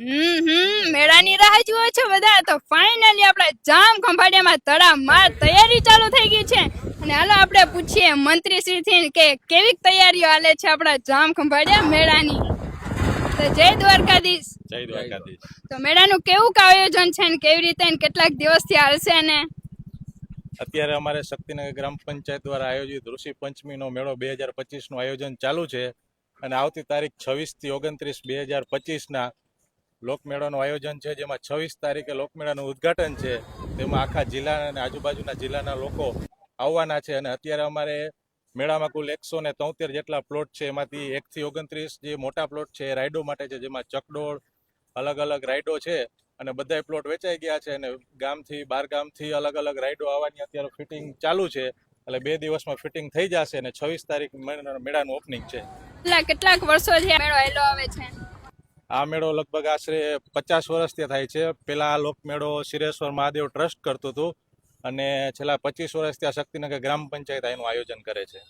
હમ હમ મેળાની રાહ જુઓ છો બધા? તો ફાઇનલી આપણા જામ ખંભાળિયામાં તડામાર તૈયારી ચાલુ થઈ ગઈ છે. અને હાલો આપણે પૂછીએ મંત્રી શ્રીથી કે કેવી તૈયારીઓ હાલે છે આપણા જામ ખંભાડિયા મેળાની? તો જય દ્વારકાધીશ. જય દ્વારકાધીશ. તો મેળાનું કેવું આયોજન છે ને કેવી રીતે ને કેટલાક દિવસથી હાલશે ને? અત્યારે અમારે શક્તિનગર ગ્રામ પંચાયત દ્વારા આયોજિત ઋષિ પંચમીનો મેળો બે હજાર પચીસનું આયોજન ચાલુ છે. અને આવતી તારીખ છવ્વીસથી ઓગણત્રીસ બે હજાર પચીસના લોકમેળાનું આયોજન છે, જેમાં છવ્વીસ તારીખે લોકમેળાનું ઉદ્ઘાટન છે. તેમાં આખા જિલ્લા અને આજુબાજુના જિલ્લાના લોકો આવવાના છે અને અત્યારે અમારે મેળામાં કુલ એકસો ને તોતેર જેટલા પ્લોટ છે. એમાંથી એકથી ઓગણત્રીસ જે મોટા પ્લોટ છે રાઇડો માટે છે, જેમાં ચકડોળ અલગ અલગ રાઇડો છે અને બધાય પ્લોટ વેચાઈ ગયા છે અને ગામથી, બાર ગામથી અલગ અલગ રાઇડો આવવાની અત્યારે ફિટિંગ ચાલુ છે. એટલે બે દિવસમાં ફિટિંગ થઈ જશે અને છવ્વીસ તારીખ મેળા- મેળાનું ઓપનિંગ છે. કેટલાક વર્ષોથી મેળો આવે છે? આ મેળો લગભગ આશરે પચાસ વર્ષથી થાય છે. પહેલાં આ લોકમેળો શિરેશ્વર મહાદેવ ટ્રસ્ટ કરતું હતું અને છેલ્લા પચીસ વર્ષથી આ શક્તિનગર ગ્રામ પંચાયત એનું આયોજન કરે છે.